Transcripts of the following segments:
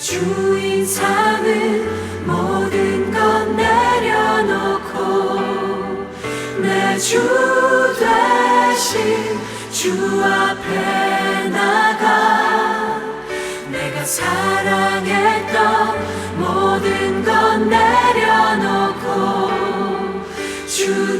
주인 삼은 모든 것 내려놓고 내 주 대신 주 앞에 나가 내가 사랑했던 모든 것 내려놓고 주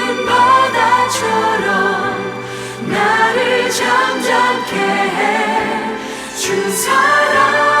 잠잠케 해 주 사랑